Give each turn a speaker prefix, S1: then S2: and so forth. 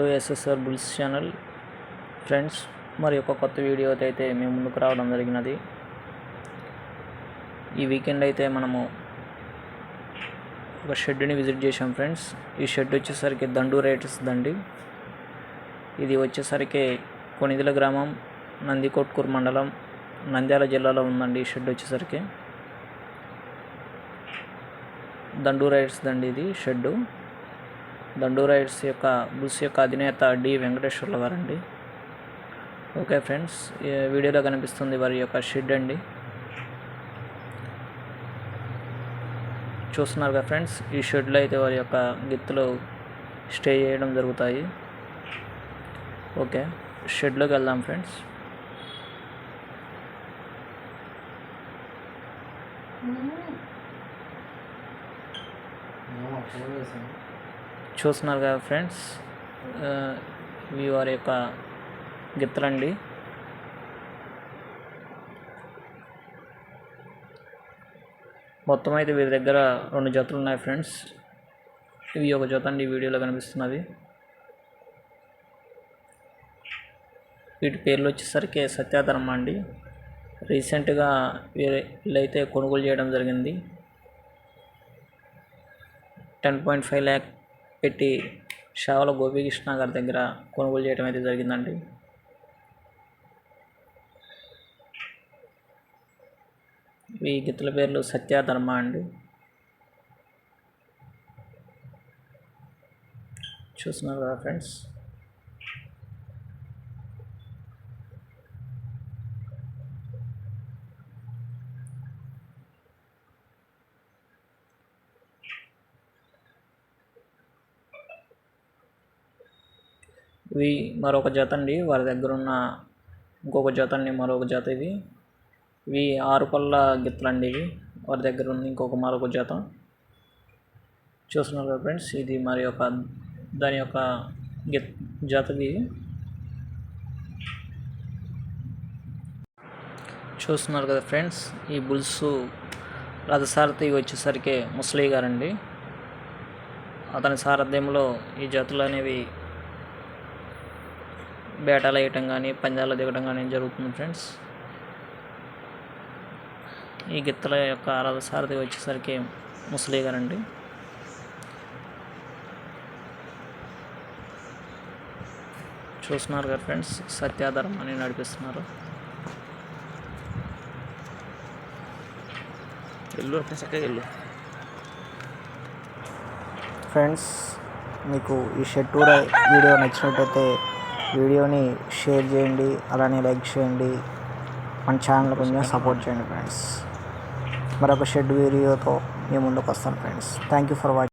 S1: To SSR bulls channel friends మరి ఒక కొత్త వీడియోతో అయితే మేము ముందుకు రావడం జరిగినది. ఈ వీకెండ్ అయితే మనము ఒక షెడ్ని విజిట్ చేసాం ఫ్రెండ్స్ ఈ షెడ్ వచ్చేసరికి దండు రేట్స్ దండి. ఇది వచ్చేసరికి కొనిదిల గ్రామం నందికొట్కూరు మండలం నంద్యాల జిల్లాలో ఉందండి ఈ షెడ్ వచ్చేసరికి. దండు రైడ్స్ దండి ఇది షెడ్డు దండు రైడ్స్ యొక్క బుల్స్ యొక్క అధినేత డి వెంకటేశ్వర్ల వారండి ఓకే ఫ్రెండ్స్ వీడియోలో కనిపిస్తుంది వారి యొక్క షెడ్ అండి. చూస్తున్నారు కదా ఫ్రెండ్స్ ఈ షెడ్లో అయితే వారి యొక్క గిత్తులు స్టే చేయడం జరుగుతాయి. ఓకే షెడ్లోకి వెళ్దాం ఫ్రెండ్స్. చూస్తున్నారు కదా ఫ్రెండ్స్ ఆ, ఇవి వారి యొక్క గిత్తలండి మొత్తం అయితే వీరి దగ్గర రెండు జతలు ఉన్నాయి ఫ్రెండ్స్. ఇవి ఒక జత అండి వీడియోలో కనిపిస్తున్నది. వీటి పేర్లు వచ్చేసరికి సత్యాధర్మ అండి. రీసెంట్గా వీళ్ళైతే కొనుగోలు చేయడం జరిగింది. టెన్ పాయింట్ ఫైవ్ ల్యాక్ పెట్టి షావల గోపీకృష్ణ గారి దగ్గర కొనుగోలు చేయడం అయితే జరిగిందండి. ఈ గిత్తుల పేర్లు సత్యాధర్మ అండి. చూస్తున్నారు కదా ఫ్రెండ్స్. ఇవి మరొక జత అండి వారి దగ్గర ఉన్న ఇంకొక జత అండి మరొక జత ఇవి. ఇవి ఆరు పళ్ళ గిత్తలండి ఇవి. వారి దగ్గర ఉంది ఇంకొక మరొక జత. చూస్తున్నారు కదా ఫ్రెండ్స్ ఇది మరి యొక్క దాని యొక్క గిత్ జతది చూస్తున్నారు కదా ఫ్రెండ్స్ ఈ బుల్స్ రథసారథి వచ్చేసరికి ముసలి గారండి. అతని సారథ్యంలో ఈ జతలు అనేవి బేటాలు వేయటం కానీ పందాలు దిగడం కానీ జరుగుతుంది ఫ్రెండ్స్ ఈ గిత్తల యొక్క రథసారథి వచ్చేసరికి ముసలి గారండి. చూస్తున్నారు కదా ఫ్రెండ్స్ సత్యాధారం అని నడిపిస్తున్నారు.
S2: ఎల్లు చక్కగా ఎల్లు
S1: ఫ్రెండ్స్ మీకు ఈ షెడ్ టూర్ వీడియో నచ్చినట్టయితే వీడియోని షేర్ చేయండి అలానే లైక్ చేయండి. మన ఛానల్ కొంచెం సపోర్ట్ చేయండి ఫ్రెండ్స్ మరొక షెడ్ వీడియోతో మేము ముందుకు వస్తాను friends thank you for watching